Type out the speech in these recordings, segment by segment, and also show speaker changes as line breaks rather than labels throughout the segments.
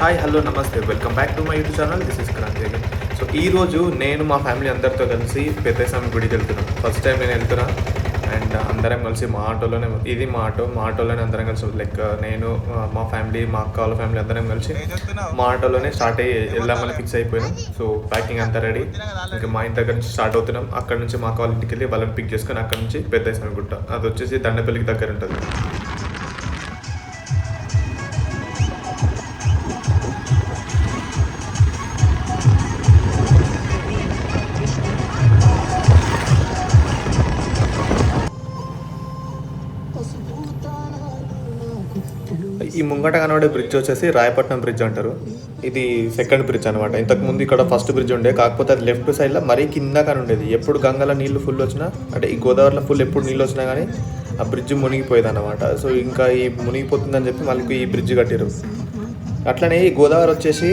Hi hello నమస్తే welcome back to my YouTube channel this is Kranti again so ఈ రోజు నేను మా ఫ్యామిలీ అందరితో కలిసి పెద్దస్వామి గుడికి వెళ్తున్నాను ఫస్ట్ టైం నేను వెళ్తున్నా. అండ్ అందరం కలిసి మా ఆటోలోనే ఇది మా ఆటో మా ఆటోలోనే అందరం కలిసి లైక్ నేను ఆ, మా ఫ్యామిలీ మా అక్క వాళ్ళ ఫ్యామిలీ అందరం కలిసి మా ఆటోలోనే స్టార్ట్ అయ్యి వెళ్దామని ఫిక్స్ అయిపోయినాం. సో ప్యాకింగ్ అంతా రెడీ ఇంకా మా ఇంటి దగ్గర నుంచి స్టార్ట్ అవుతున్నాం. అక్కడ నుంచి మా అక్క వాళ్ళ ఇంటికి వెళ్ళి వాళ్ళని పిక్ చేసుకొని అక్కడ నుంచి పెద్దస్వామి గుట్ట. అది వచ్చేసి దండపల్లికి దగ్గర ఉంటుంది. ఈ ముంగట కనబడే బ్రిడ్జ్ వచ్చేసి రాయపట్నం బ్రిడ్జ్ అంటారు. ఇది సెకండ్ బ్రిడ్జ్ అనమాట ఇంతకు ముందు ఇక్కడ ఫస్ట్ బ్రిడ్జ్ ఉండే కాకపోతే అది లెఫ్ట్ సైడ్లో మరీ కింద కానీ ఉండేది. ఎప్పుడు గంగలో నీళ్ళు ఫుల్ వచ్చినా అంటే ఈ గోదావరిలో ఫుల్ ఎప్పుడు నీళ్ళు వచ్చినా కానీ ఆ బ్రిడ్జ్ మునిగిపోయేది అనమాట సో ఇంకా ఈ మునిగిపోతుందని చెప్పి మళ్ళీ ఈ బ్రిడ్జ్ కట్టారు అట్లనే ఈ గోదావరి వచ్చేసి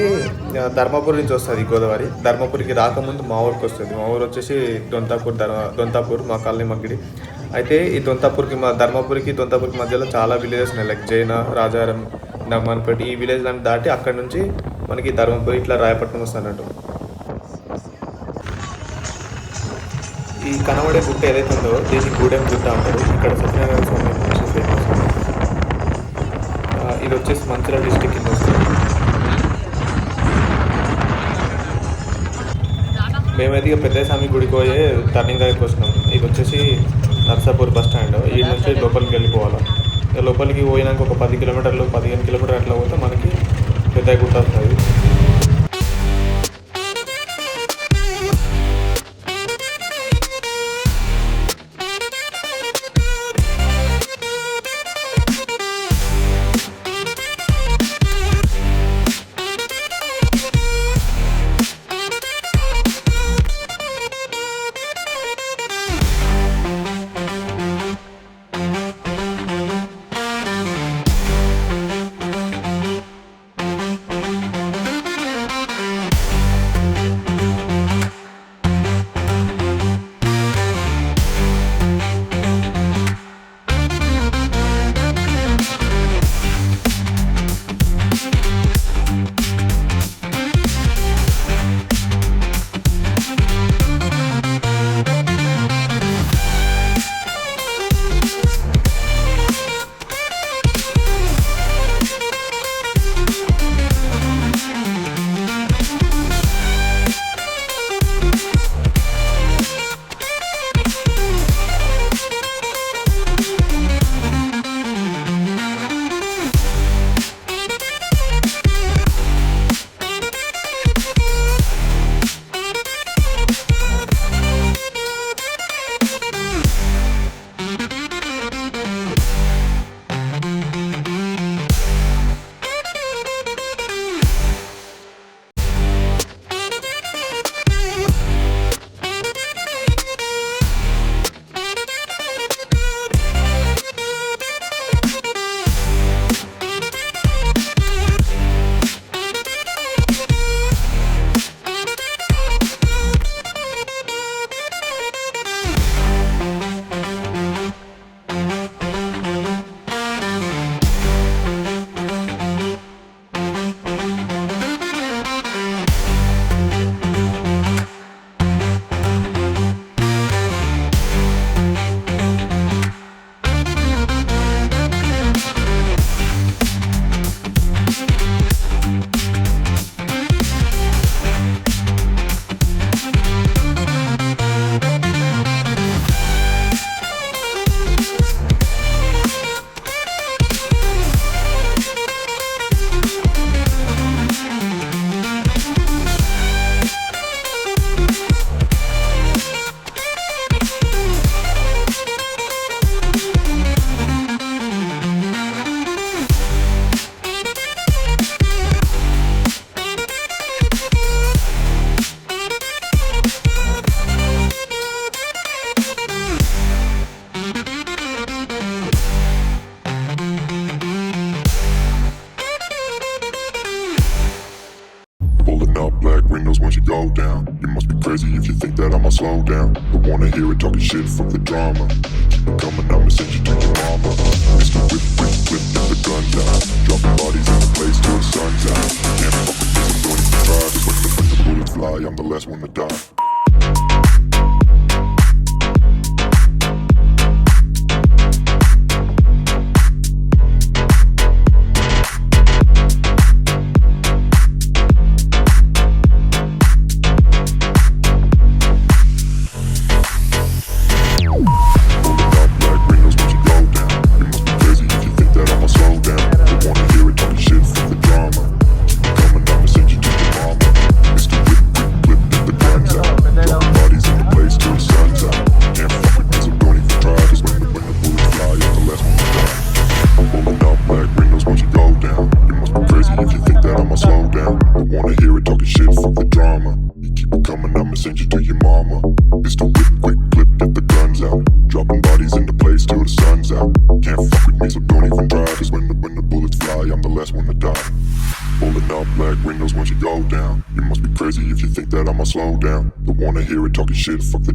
ఆ, ధర్మపురి నుంచి వస్తుంది ఈ గోదావరి. ధర్మపురికి రాకముందు మా ఊరికి వస్తుంది. మా ఊరు వచ్చేసి దొంతాపూర్ ధర్మ దొంతాపూర్ మా కాలనీ మగ్గిడి. అయితే ఈ దొంతాపూర్కి మా ధర్మపురికి దొంతాపూర్కి మధ్యలో చాలా విలేజెస్ ఉన్నాయి. లైక్ జైన రాజారం నమ్మన్పేట ఈ విలేజ్లను దాటి అక్కడ నుంచి మనకి ధర్మపురి ఇట్లా రాయపట్నం వస్తున్నట్టు ఈ కనబడే గుట్ట ఏదైతే ఉందో దీన్ని గూడెం గుట్ట అంటారు. ఇక్కడ సత్యనారాయణ స్వామి మంచి ఫేమస్ ఇది వచ్చేసి మంచిర్యాల డిస్టిక్ కింద వస్తుంది. మేమైతే ఇక పెద్దస్వామి గుడికి పోయే టర్నింగ్ దగ్గరికి వస్తున్నాం. ఇది వచ్చేసి నర్సాపూర్ బస్ స్టాండ్. ఈ నుంచి లోపలికి వెళ్ళిపోవాలి. లోపలికి పోయినాక ఒక పది కిలోమీటర్లు పదిహేను కిలోమీటర్లు అట్లా పోతే మనకి పెద్ద గుట్ట వస్తుంది
slow down. Don't wanna hear it talking shit from the drama. Keep it coming, I'ma send you to your mama. Mr. Whip, whip, whip, get the gun down, Dropping bodies in the place till the sun's out. Can't fuck with this, I'm doing it for try. Just when the bullets fly, I'm the last one to die.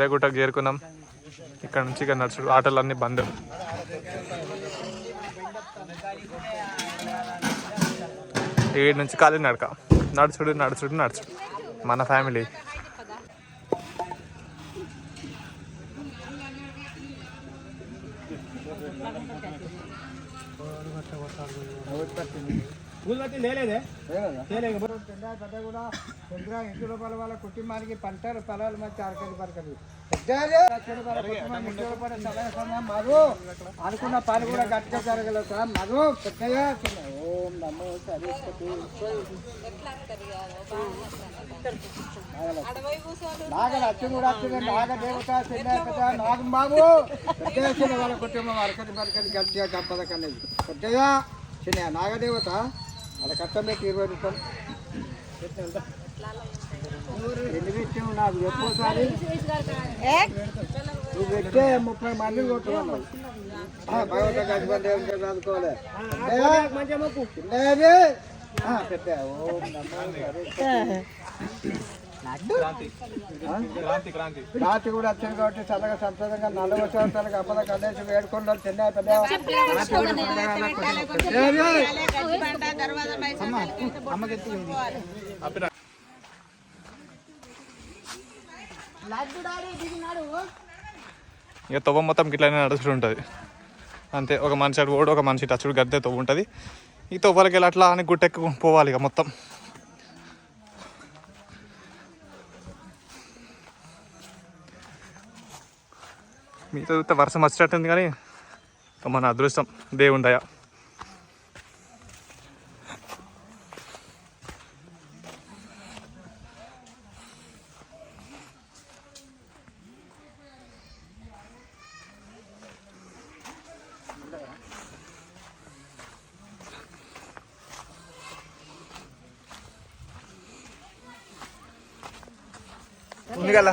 పెద్దగుట్టకు చేరుకున్నాం ఇక్కడ నుంచి ఇక నడుచుడు ఆటలన్నీ బంద్. ఏడు నుంచి ఖాళీ నడక. నడుచుడు నడుచుడు నడుచుడు. మన family.
పూలబట్టి లేలేదే? పెద్ద కూడా. ఇంటి లోపల వాళ్ళ కుటుంబానికి పంటలు పొలాలు మంచి అరకలు పరకలు. మధు అనుకున్న పని కూడా గట్టిగా జరగలేదు సార్. మధు పెద్దగా ఓం నమో సరస్వతి. నాగ లక్ష్మి కూడా వచ్చింది. నాగ దేవత చిన్న పెద్ద నాగం బాబు పెద్దగా చిన్న వాళ్ళ కుటుంబం అరకటి పరకటి గట్టిగా గంపదకనేది పెద్దగా చిన్న నాగదేవత అలా కట్టం పెట్టి ఇరవై రూపాయలు. ఎన్ని విషయం నాకు ఎక్కువసారి నువ్వు పెట్టే ముప్పై మంది కొట్టుకున్నావు. భగవంత గజబంది చదువుకోలే చిన్నది రాత్రి కూడా వచ్చింది కాబట్టి చల్లగా సంతోషంగా నలభై సంవత్సరాలకు అప్పల కలేసి వేడుకుంటారు చిన్న పెద్ద
ఇక తవ్వ మొత్తం ఇట్లానే నడుచుడు ఉంటుంది. అంతే ఒక మనిషి అటు ఓడు ఒక మనిషి అచ్చుడు గద్దే తవ్వు ఉంటుంది. ఈ తవ్వలకి వెళ్ళి అట్లా అని గుట్టెక్కు పోవాలి ఇక మొత్తం. మీతో చూస్తే వర్షం వచ్చేటట్టుంది కానీ మన అదృష్టం దేవుని దయ. ఉంది కదా.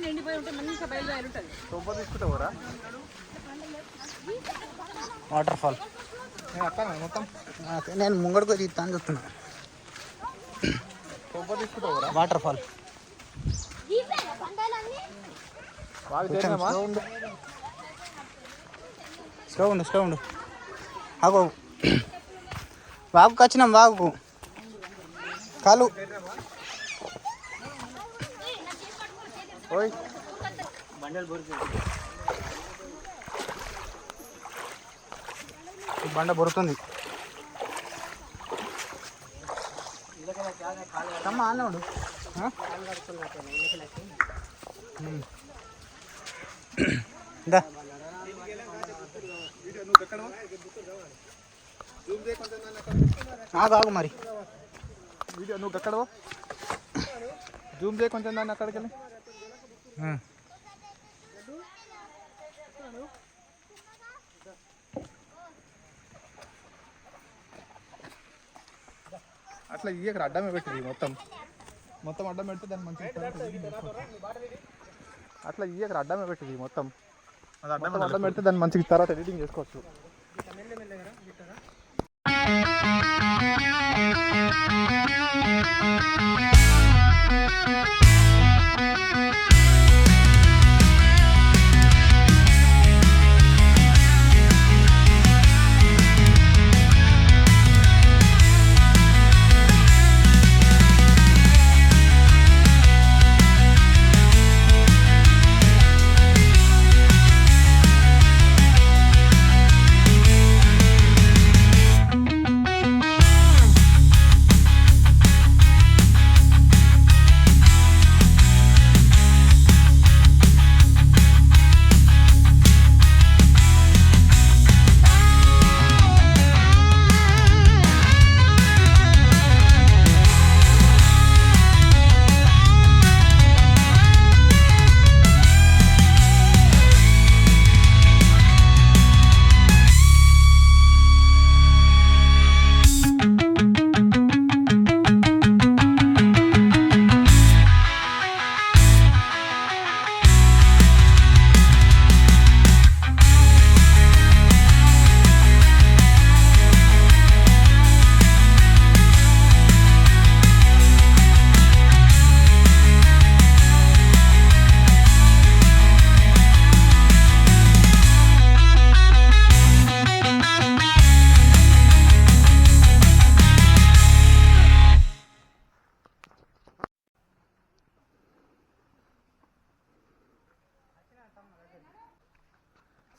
చెట్లన్నీ నిండిపోయి ఉంటే మంచిగా బయలుదేరి ఉంటుంది.
సొప్ప తీసుకుంటావురా
వాటర్ ఫాల్
నేను మొత్తం
నేను ముంగడికి వచ్చి ఇస్తాను చెప్తున్నా
సొప్ప తీసుకుంటావురా
వాటర్ ఫాల్ స్లో ఉండు. స్లో ఉండు ఆగు. వాగుకు వచ్చినాం వాగుకు. కాలు.
ఓయ్.
బండ బొరుతుంది. అమ్మ అన్నాడు దా. ఆగు మరి.
వీడియో నువ్వు అక్కడ జూమ్ చేయ కొంచెం దాన్ని అక్కడికి వెళ్ళి. అట్లా ఇయ్య ఇక్కడ అడ్డమే పెట్టింది మొత్తం. మొత్తం అడ్డం పెడితే దాన్ని మంచిగా. అట్లా ఇయ్య ఇక్కడ అడ్డమే పెట్టింది మొత్తం. అడ్డం పెడితే దాన్ని మంచిగా తర్వాత ఎడిటింగ్ చేసుకోవచ్చు.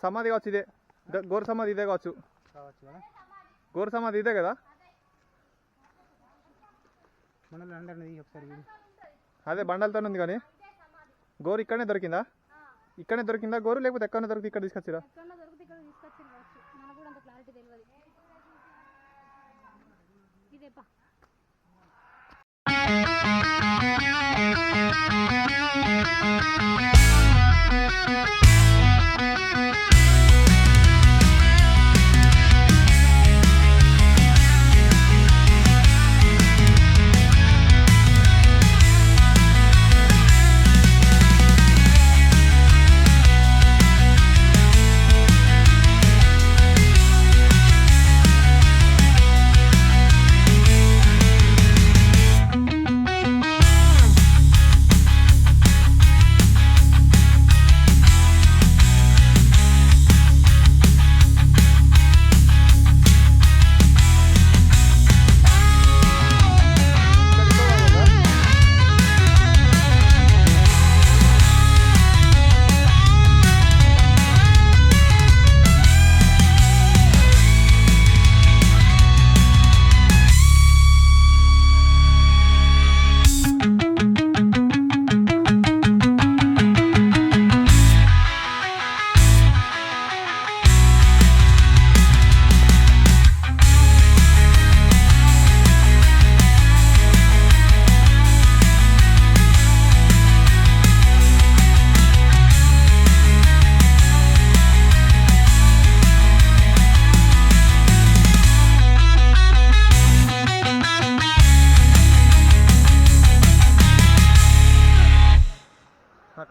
సమాధి కావచ్చు ఇదే గోరు సమాధి ఇదే కావచ్చు. గోరు సమాధి ఇదే కదా. అదే బండలతో ఉంది కానీ. గోరు ఇక్కడనే దొరికిందా? ఇక్కడనే దొరికిందా గోరు? లేకపోతే ఎక్కడనే దొరికి ఇక్కడ తీసుకొచ్చిరా?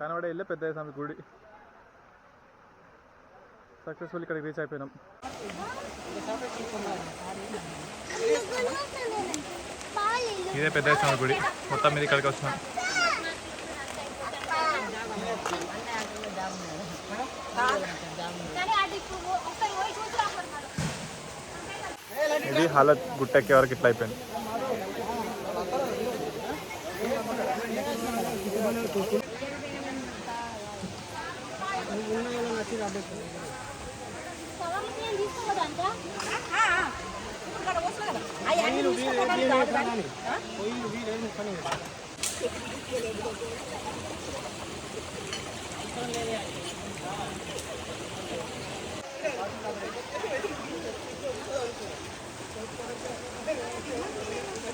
కనబడే ఇల్లే పెద్ద స్వామి గుడి. సక్సెస్ఫుల్ ఇక్కడికి రీచ్ అయిపోయినాం. ఇదే పెద్ద స్వామి గుడి. మొత్తం మీద ఇక్కడికి వచ్చినాం. ఇది హాలత్ గుట్టెక్కే వరకు ఇట్లా అయిపోయింది.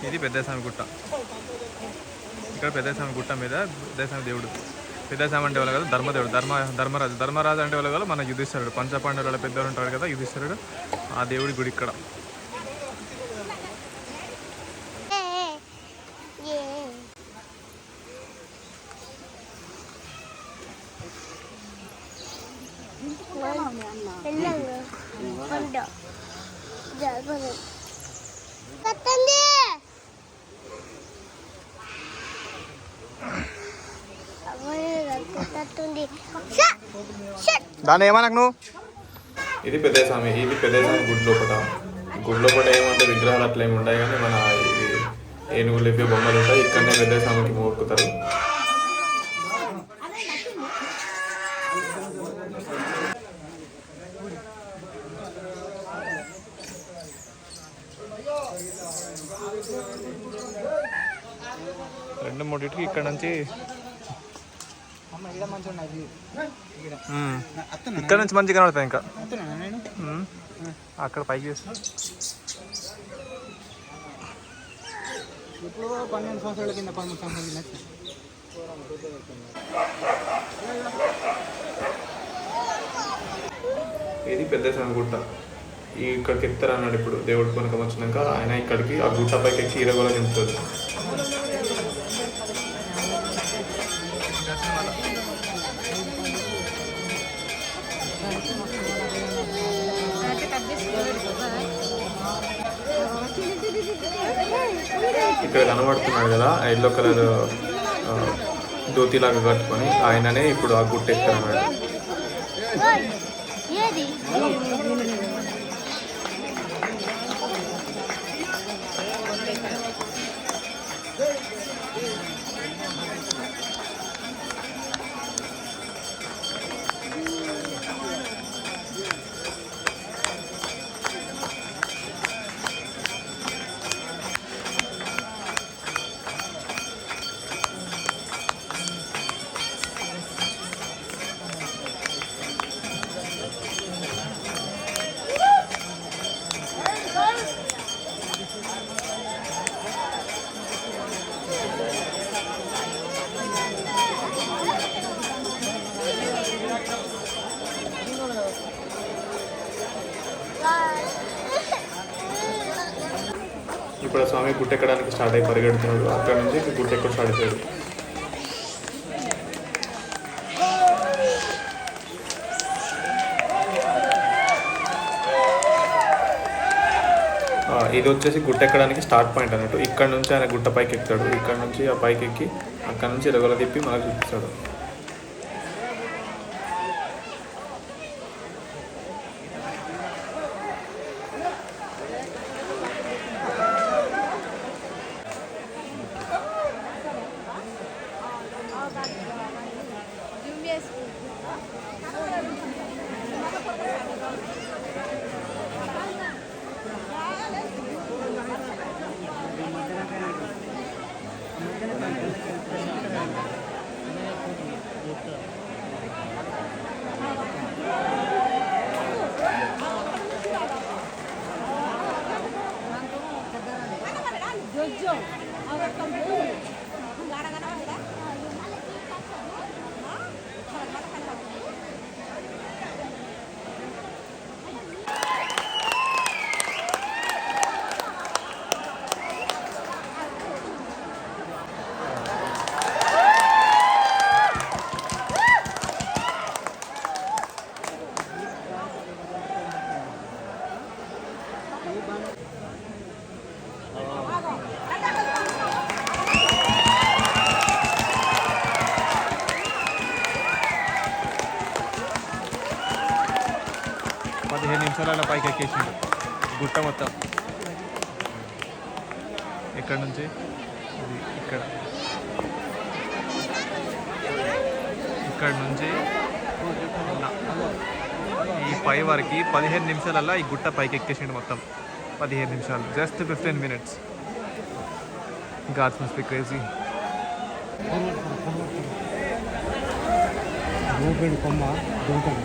ఇది పెద్దస్వామి గుట్ట. ఇక్కడ పెద్దస్వామి గుట్ట మీద పెద్దస్వామి దేవుడు. పెద్దస్వామి అంటే వాళ్ళు కదా ధర్మదేవుడు ధర్మ ధర్మరాజు ధర్మరాజు అంటే వాళ్ళు కదా మన యుధిష్ఠరుడు పంచపాండవుల పెద్దవాడు ఉంటాడు కదా యుధిష్ఠరుడు ఆ దేవుడి గుడి ఇక్కడ
కత్తండి కత్తుంది
దాన్ని ఏమనకు నువ్వు?
ఇది పెద్ద స్వామి ఇది పెద్ద స్వామి గుడి లోపల గుడి లోపల ఏమంటే విగ్రహాలు అట్లా ఏమి ఉంటాయి కానీ మన ఏనుగులు ఇవి బొమ్మలు ఉంటాయి. ఇక్కడనే పెద్ద స్వామికి మొక్కుతారు.
రెండు మూడింటికి ఇక్కడ నుంచి ఇక్కడ. నుంచి మంచిగా కనబడుతుంది ఇంకా.
అత్తనా నేను?
ఉమ్, అక్కడ పైకి
ఇప్పుడు పన్నెండు సంవత్సరాల కింద పదమూడు సంవత్సరాల కింద వచ్చిన.
ఇది పెద్ద గుట్ట. ఈ ఇక్కడికి ఎక్కుతారు అన్నాడు ఇప్పుడు. దేవుడి కొనకం వచ్చినాక ఆయన ఇక్కడికి ఆ గుట్ట పైకి ఎక్కి ఇరగోల నింపుతారు ఇక్కడ కనబడుతున్నాడు కదా ఎల్లో కలర్ ధోతిలాగా కట్టుకొని ఆయననే ఇప్పుడు ఆ గుట్ట ఎక్కుతారన్నాడు
ఏది
ఆ స్వామి గుట్ట ఎక్కడానికి స్టార్ట్ అయ్యి పరిగెడుతున్నాడు. అక్కడ నుంచి గుట్ట ఎక్కడ స్టార్ట్ అయ్యాడు ఇది వచ్చేసి గుట్ట ఎక్కడానికి స్టార్ట్ పాయింట్ అన్నట్టు. ఇక్కడ నుంచి ఆయన గుట్ట పైకి ఎక్కుతాడు ఇక్కడ నుంచి ఆ పైకి ఎక్కి అక్కడ నుంచి రగల తిప్పి మనకు చూపిస్తాడు. ఇక్కడ నుంచి ఈ పై వరకు పదిహేను నిమిషాలల్లో ఈ గుట్ట పైకి ఎక్కేసిండు మొత్తం. పదిహేను నిమిషాలు. Just fifteen minutes. Gods must be crazy.
కొమ్మ దూకుడు